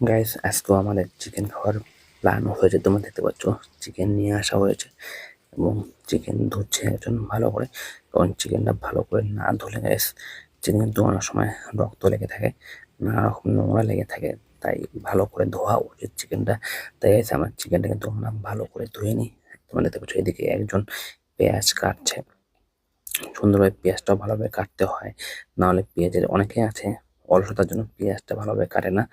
Guys আজকেও আমাদের chicken খাওয়ার প্ল্যান হয়েছে। তোমরা দেখতে পাচ্ছ চিকেন নিয়ে আসা হয়েছে এবং চিকেন ধুচ্ছে একজন ভালো করে কারণ চিকেনটা ভালো করে না ধুলে গাইস চিকেন ধোয়ানোর সময় রক্ত লেগে থাকে নানা রকম নোংরা লেগে থাকে, তাই ভালো করে ধোয়া উচিত চিকেনটা তাই গাইস আমার চিকেনটা কিন্তু ভালো করে ধুয়ে নিই। তোমরা দেখতে পাচ্ছ, এদিকে একজন পেঁয়াজ কাটছে। সুন্দরভাবে পেঁয়াজটাও ভালোভাবে কাটতে হয়, নাহলে পেঁয়াজের অনেকে আছে, অলসতার জন্য পেঁয়াজটা ভালোভাবে কাটে না।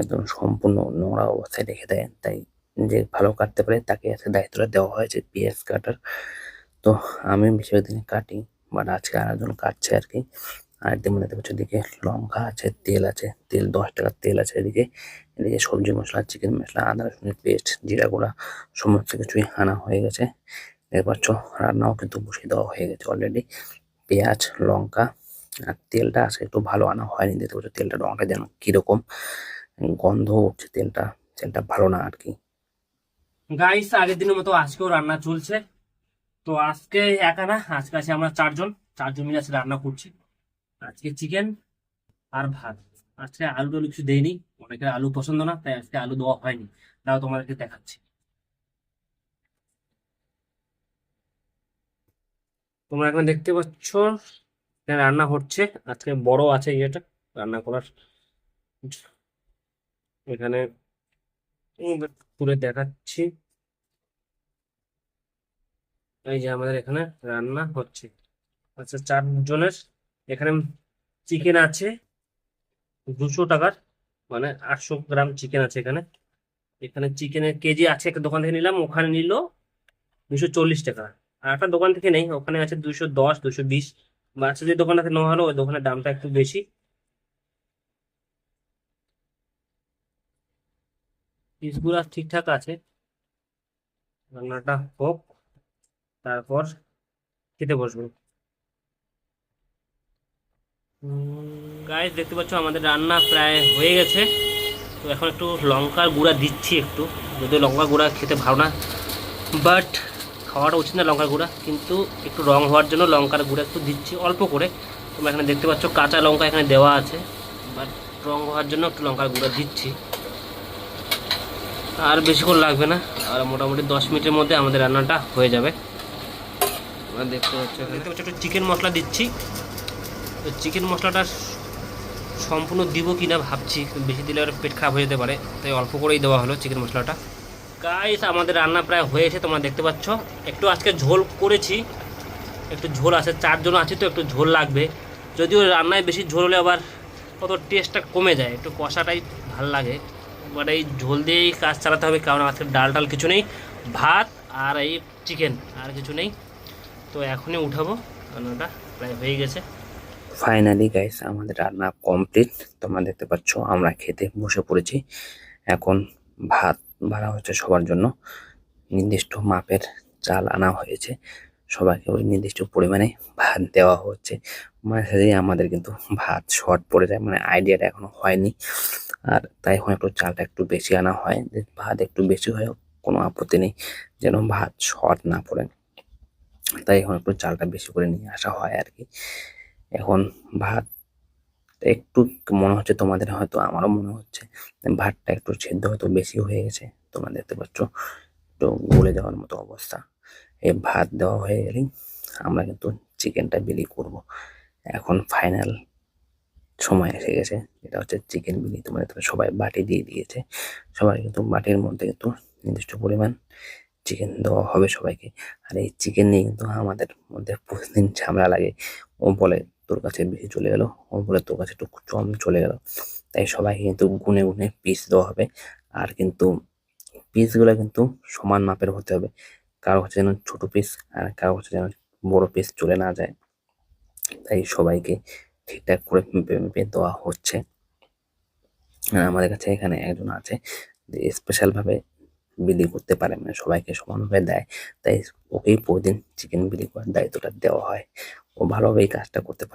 একদম সম্পূর্ণ নোংরা অবস্থায় রেখে দেয়। তাই যে ভালো কাটতে পারে তাকে আজকে দায়িত্বটা দেওয়া হয়েছে পেঁয়াজ কাটার। তো আমি বেশিরভাগ দিনে কাটি বাট আজকে আরেকজন কাটছে আর কি আর এদিকে দেখতে পাচ্ছি এদিকে লঙ্কা আছে, তেল আছে, তেল দশ টাকার তেল আছে এদিকে। এদিকে সবজি মশলা চিকেন মশলা, আদা রসুনের পেস্ট জিরা গুঁড়া, সমস্ত কিছুই আনা হয়ে গেছে। দেখতে পাচ্ছ রান্নাও কিন্তু বসিয়ে দেওয়া হয়ে গেছে অলরেডি পেঁয়াজ, লঙ্কা আর তেলটা আছে একটু ভালো আনা হয়নি, দেখতে পাচ্ছ তেলটা রঙটা যেন কীরকম। গন্ধ উঠছে তেলটা তেলটা ভালো না আর কি। গাইস আগের দিনের মতো আজকেও রান্না চলছে। তো আজকে একা না, আজকে আছে আমরা চারজন। চারজন মিলে আজকে রান্না করছি। আজকে চিকেন আর ভাত। আজকে আলু টালু কিছু দেয়নি অনেকের আলু পছন্দ না, তাই আজকে আলু দেওয়া হয়নি। তাও তোমাদেরকে দেখাচ্ছি। তোমরা এখন দেখতে পাচ্ছ রান্না হচ্ছে। আজকে বড় আছে ইয়েটা, রান্না করার। এখানে তুলে দেখাচ্ছি। এই যে আমাদের এখানে রান্না হচ্ছে। আচ্ছা চারজনের এখানে চিকেন আছে, দুশো টাকার মানে আটশো গ্রাম চিকেন আছে এখানে। এখানে চিকেনের কেজি আছে, একটা দোকান থেকে নিলাম, ওখানে নিল দুশো চল্লিশ টাকা। আর একটা দোকান থেকে নেই, ওখানে আছে দুশো দশ, দুশো বিশ। বাচ্চা যে দোকানটা থেকে নেওয়া হলো, ওই দোকানের দামটা একটু বেশি। পিসগুলো ঠিকঠাক আছে। রান্নাটা হোক, তারপর খেতে বসবো। গাইস দেখতে পাচ্ছ আমাদের রান্না প্রায় হয়ে গেছে। তো এখন একটু লঙ্কার গুঁড়া দিচ্ছি একটু। যদিও লঙ্কার গুঁড়া খেতে ভালো না বাট খাওয়াটা উচিত না লঙ্কার গুঁড়া। কিন্তু একটু রং হওয়ার জন্য লঙ্কার গুঁড়া একটু দিচ্ছি অল্প করে। তোমরা এখানে দেখতে পাচ্ছ কাঁচা লঙ্কা এখানে দেওয়া আছে বাট রং হওয়ার জন্য একটু লঙ্কার গুঁড়া দিচ্ছি। আর বেশিক্ষণ লাগবে না। আর মোটামুটি দশ মিনিটের মধ্যে আমাদের রান্নাটা হয়ে যাবে। দেখতে দেখতে পাচ্ছ একটু চিকেন মশলা দিচ্ছি। তো চিকেন মশলাটা সম্পূর্ণ দিব কি না ভাবছি। বেশি দিলে আর পেট খারাপ হয়ে যেতে পারে। তাই অল্প করেই দেওয়া হলো চিকেন মশলাটা। গাইস আমাদের রান্না প্রায় হয়েছে তোমরা দেখতে পাচ্ছ। একটু আজকে ঝোল করেছি। একটু ঝোল আছে, চারজন আছে তো, একটু ঝোল লাগবে। যদিও রান্নায় বেশি ঝোল হলে আবার কত টেস্টটা কমে যায়। একটু কষাটাই ভালো লাগে। বাট এই ঝোল দিয়েই কাজ চালাতে হবে, কারণ আজকে ডাল টাল কিছু নেই, ভাত আর এই চিকেন আর কিছু নেই। তো এখনই উঠাবো, রান্নাটা প্রায় হয়ে গেছে। ফাইনালি গাইস আমাদের রান্না কমপ্লিট তোমরা দেখতে পাচ্ছ, আমরা খেতে বসে পড়েছি। এখন ভাত ভাড়া হচ্ছে সবার জন্য। নির্দিষ্ট মাপের চাল আনা হয়েছে। সবাইকে ওই নির্দিষ্ট পরিমাণে ভাত দেওয়া হচ্ছে। মাঝে আমাদের কিন্তু ভাত শর্ট পড়ে যায় মানে আইডিয়াটা এখনও হয়নি। আর তাই একটু চালটা একটু বেশি আনা হয় ভাত একটু বেশি হয়, কোনো আপত্তি নেই যেন ভাত শর্ট না পড়ে। তাই এখন একটু চালটা বেশি করে নিয়ে আসা হয় আর কি। এখন ভাত একটু মনে হচ্ছে তোমাদের হয়তো আমারও মনে হচ্ছে, ভাতটা একটু সেদ্ধ হয়তো বেশি হয়ে গেছে, তোমরা দেখতে পাচ্ছ। একটু গলে যাওয়ার মতো অবস্থা। এই ভাত দেওয়া হয়ে গেলেই আমরা কিন্তু চিকেনটা বিলি করব। এখন ফাইনাল সময় এসে গেছে, এটা হচ্ছে চিকেন বিলি। তোমাদের তো সবাই বাটি দিয়ে দিয়েছে, সবাই কিন্তু বাটির মধ্যে কিন্তু নির্দিষ্ট পরিমাণ চিকেন দেওয়া হবে সবাইকে। আর এই চিকেন নিয়ে কিন্তু আমাদের মধ্যে প্রতিদিন ঝামেলা লাগে। ও বলে তোর কাছে বেশি চলে গেল ও বলে তোর কাছে একটু কম চলে গেল। তাই সবাইকে কিন্তু গুনে গুনে পিস দেওয়া হবে। আর কিন্তু পিসগুলো কিন্তু সমান মাপের হতে হবে। কারও হচ্ছে যেন ছোট পিস আর কারও হচ্ছে যেন বড় পিস চলে না যায়। তাই সবাইকে ঠিকঠাক করে মেপে দেওয়া হচ্ছে। আর আমাদের কাছে এখানে একজন আছে যে স্পেশাল ভাবে বিলি করতে পারে মানে সবাইকে সমানভাবে দেয়। তাই ওকেই প্রতিদিন চিকেন বিলি করার দায়িত্বটা দেওয়া হয়। ও ভালোভাবে এই কাজটা করতে পারে।